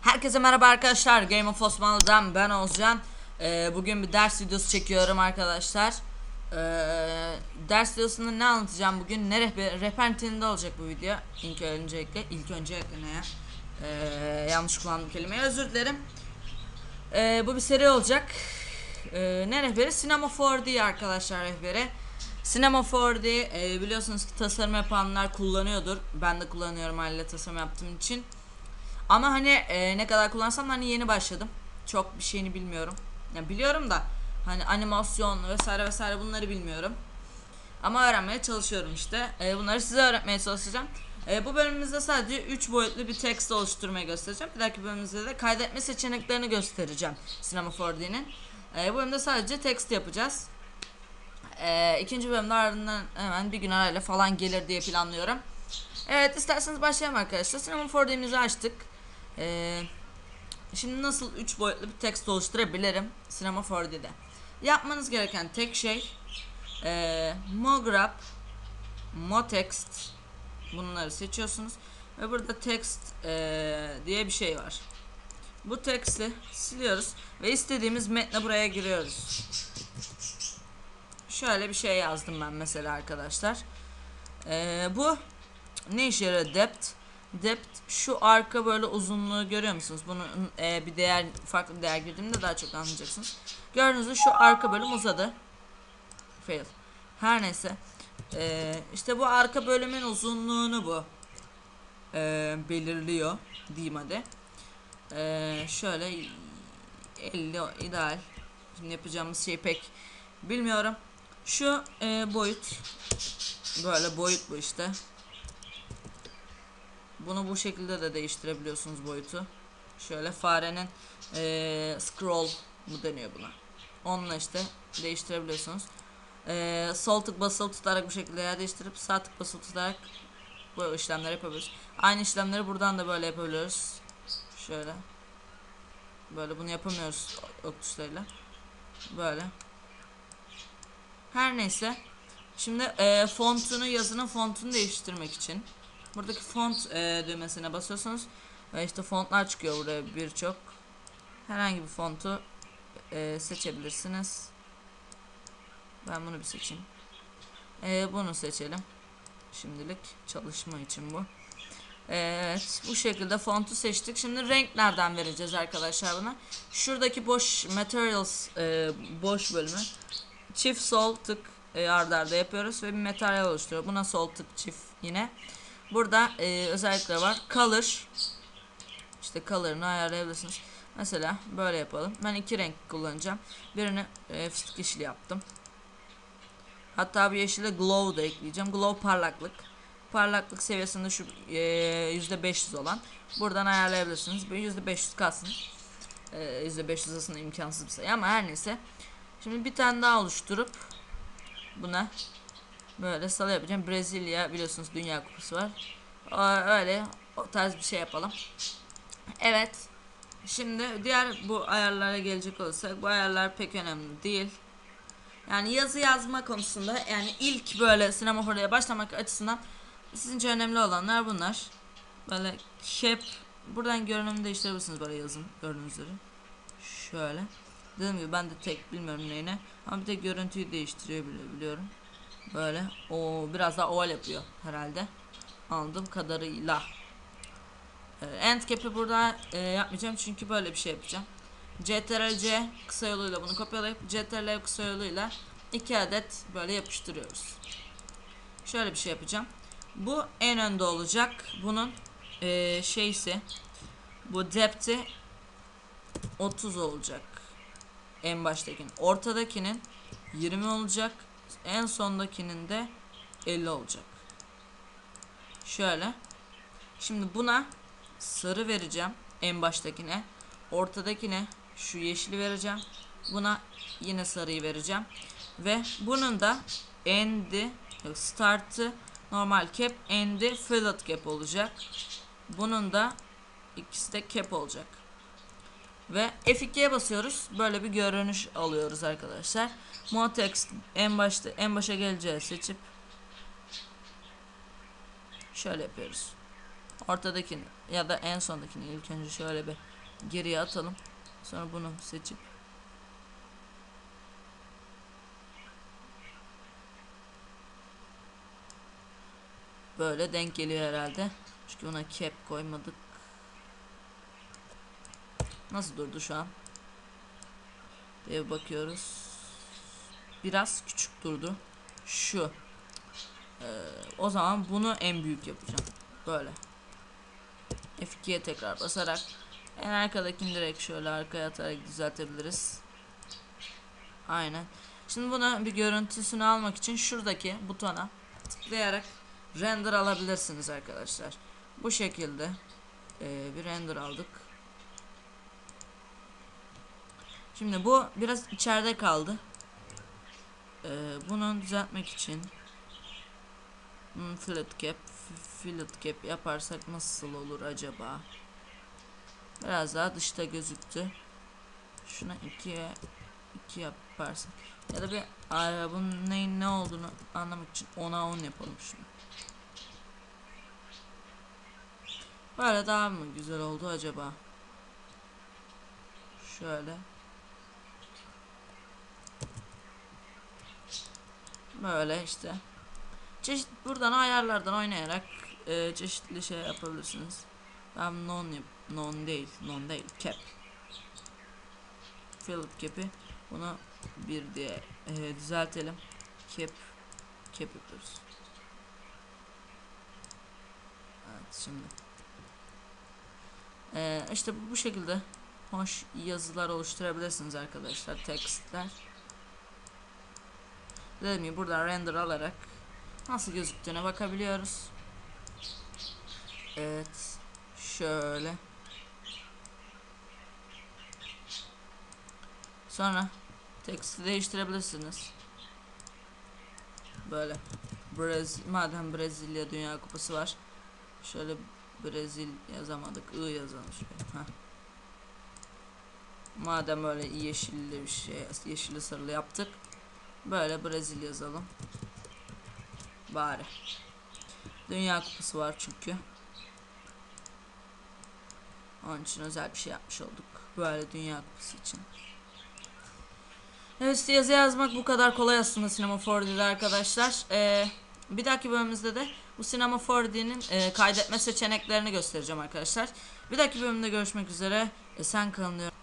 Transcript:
Herkese merhaba arkadaşlar. Game of Osmanlı'dan ben Ozcan. Ee, bugün bir ders videosu çekiyorum arkadaşlar. Ee, ders videosunda ne anlatacağım bugün? Ne rehber, rehber olacak bu video. İlk öncelikle, ilk öncelikle ne ya? Ee, yanlış kullandım kelimeyi özür dilerim. Ee, bu bir seri olacak. Ee, ne rehberi? Cinema 4D arkadaşlar rehberi. Cinema 4D e, biliyorsunuz ki tasarım yapanlar kullanıyordur. Ben de kullanıyorum haliyle tasarım yaptığım için. Ama hani e, ne kadar kullansam hani yeni başladım. Çok bir şeyini bilmiyorum. Yani biliyorum da hani animasyon vesaire vesaire bunları bilmiyorum. Ama öğrenmeye çalışıyorum işte. E, bunları size öğretmeye çalışacağım. E, bu bölümümüzde sadece 3 boyutlu bir text oluşturmayı göstereceğim. Bir dahaki bölümümüzde de kaydetme seçeneklerini göstereceğim. Cinema 4D'nin. E, bu bölümde sadece text yapacağız. E, ikinci bölümde ardından hemen bir gün arayla falan gelir diye planlıyorum. Evet isterseniz başlayalım arkadaşlar. Cinema 4D'mizi açtık. Ee, şimdi nasıl 3 boyutlu bir text oluşturabilirim Cinema 4D'de? Yapmanız gereken tek şey ee, Mograph Motext bunları seçiyorsunuz ve burada text ee, diye bir şey var. Bu text'i siliyoruz ve istediğimiz metne buraya giriyoruz. Şöyle bir şey yazdım ben mesela arkadaşlar. Ee, bu ne işe yarıyor depth? Depth şu arka böyle uzunluğu görüyor musunuz? Bunu e, bir değer farklı bir değer girdiğimde daha çok anlayacaksınız. Gördüğünüz gibi şu arka bölüm uzadı. Fail. Her neyse. E, işte bu arka bölümün uzunluğunu bu e, belirliyor diyeyim hadi. E, şöyle 50 ideal. Şimdi yapacağımız şey pek bilmiyorum. Şu e, boyut böyle boyut bu işte. Bunu bu şekilde de değiştirebiliyorsunuz boyutu. Şöyle farenin ee, scroll mu deniyor buna. Onunla işte değiştirebiliyorsunuz. Ee, sol tık basılı tutarak bu şekilde yer değiştirip sağ tık basılı tutarak bu işlemleri yapabiliyoruz. Aynı işlemleri buradan da böyle yapabiliyoruz. Şöyle. Böyle bunu yapamıyoruz ok tuşlarıyla. Böyle. Her neyse. Şimdi e, fontunu yazının fontunu değiştirmek için buradaki font e, düğmesine basıyorsunuz ve işte fontlar çıkıyor buraya birçok. Herhangi bir fontu e, seçebilirsiniz. Ben bunu bir seçeyim. E, bunu seçelim. Şimdilik çalışma için bu. Evet bu şekilde fontu seçtik. Şimdi renk nereden vereceğiz arkadaşlar buna? Şuradaki boş materials e, boş bölümü çift sol tık e, arda arda yapıyoruz ve bir materyal oluşturuyor. Buna sol tık çift yine. Burada e, özellikler var. Color işte color'ını ayarlayabilirsiniz. Mesela böyle yapalım. Ben iki renk kullanacağım. Birini e, fıstık yeşili yaptım. Hatta bir yeşile glow da ekleyeceğim. Glow parlaklık. Parlaklık seviyesinde şu e, %500 olan. Buradan ayarlayabilirsiniz. %500 kalsın. E, %500 aslında imkansız bir sayı ama her neyse. Şimdi bir tane daha oluşturup buna böyle salı yapacağım. Brezilya biliyorsunuz Dünya Kupası var. Öyle o tarz bir şey yapalım. Evet. Şimdi diğer bu ayarlara gelecek olursak bu ayarlar pek önemli değil. Yani yazı yazma konusunda yani ilk böyle sinema oraya başlamak açısından sizin için önemli olanlar bunlar. Böyle cap buradan görünümü değiştirebilirsiniz böyle yazın gördüğünüz. Şöyle. Dediğim gibi ben de tek bilmiyorum neyine. Ama bir tek görüntüyü değiştiriyor bile biliyorum. Böyle. O biraz daha oval yapıyor herhalde. Anladığım kadarıyla. Ee, end cap'i burada e, yapmayacağım çünkü böyle bir şey yapacağım. CTRL-C kısa yoluyla bunu kopyalayıp CTRL kısa yoluyla iki adet böyle yapıştırıyoruz. Şöyle bir şey yapacağım. Bu en önde olacak. Bunun e, şeysi bu depth'i 30 olacak. En baştakinin. Ortadakinin 20 olacak. En sondakinin de 50 olacak. Şöyle. Şimdi buna sarı vereceğim. En baştakine. Ortadakine şu yeşili vereceğim. Buna yine sarıyı vereceğim. Ve bunun da end'i yok start'ı normal cap end'i fillet cap olacak. Bunun da ikisi de cap olacak. Ve F2'ye basıyoruz. Böyle bir görünüş alıyoruz arkadaşlar. Motext en başta en başa geleceği seçip şöyle yapıyoruz. ortadakini ya da en sondakini ilk önce şöyle bir geriye atalım. Sonra bunu seçip böyle denk geliyor herhalde. Çünkü ona cap koymadık. Nasıl durdu şu an? diye bakıyoruz. Biraz küçük durdu. Şu. Ee, o zaman bunu en büyük yapacağım. Böyle. F2'ye tekrar basarak en arkadakini direkt şöyle arkaya atarak düzeltebiliriz. Aynen. Şimdi bunu bir görüntüsünü almak için şuradaki butona tıklayarak render alabilirsiniz arkadaşlar. Bu şekilde ee, bir render aldık. Şimdi bu biraz içeride kaldı. Ee, bunu düzeltmek için hmm, fillet cap fillet cap yaparsak nasıl olur acaba? Biraz daha dışta gözüktü. Şuna ikiye iki yaparsak ya da bir ay, bunun neyin ne olduğunu anlamak için 10'a 10 yapalım şunu. Böyle daha mı güzel oldu acaba? Şöyle. Böyle işte. Çeşit buradan ayarlardan oynayarak e, çeşitli şey yapabilirsiniz. Ben non non değil, non değil, cap. Philip cap'i bunu bir diye e, düzeltelim. Cap cap yapıyoruz. Evet şimdi. E, işte bu şekilde hoş yazılar oluşturabilirsiniz arkadaşlar, tekstler. Gibi buradan render alarak nasıl gözüktüğüne bakabiliyoruz. Evet. Şöyle. Sonra teksti değiştirebilirsiniz. Böyle. Brez madem Brezilya Dünya Kupası var. Şöyle Brezil yazamadık. I yazalım şöyle. Heh. Madem öyle yeşilli bir şey, yeşilli sarılı yaptık. Böyle Brezilya yazalım. Bari. Dünya kupası var çünkü. Onun için özel bir şey yapmış olduk. Böyle dünya kupası için. Evet işte yazı yazmak bu kadar kolay aslında Sinema 4D'de arkadaşlar. Ee, bir dahaki bölümümüzde de bu Sinema 4D'nin e, kaydetme seçeneklerini göstereceğim arkadaşlar. Bir dahaki bölümde görüşmek üzere. E, sen kalın diyorum.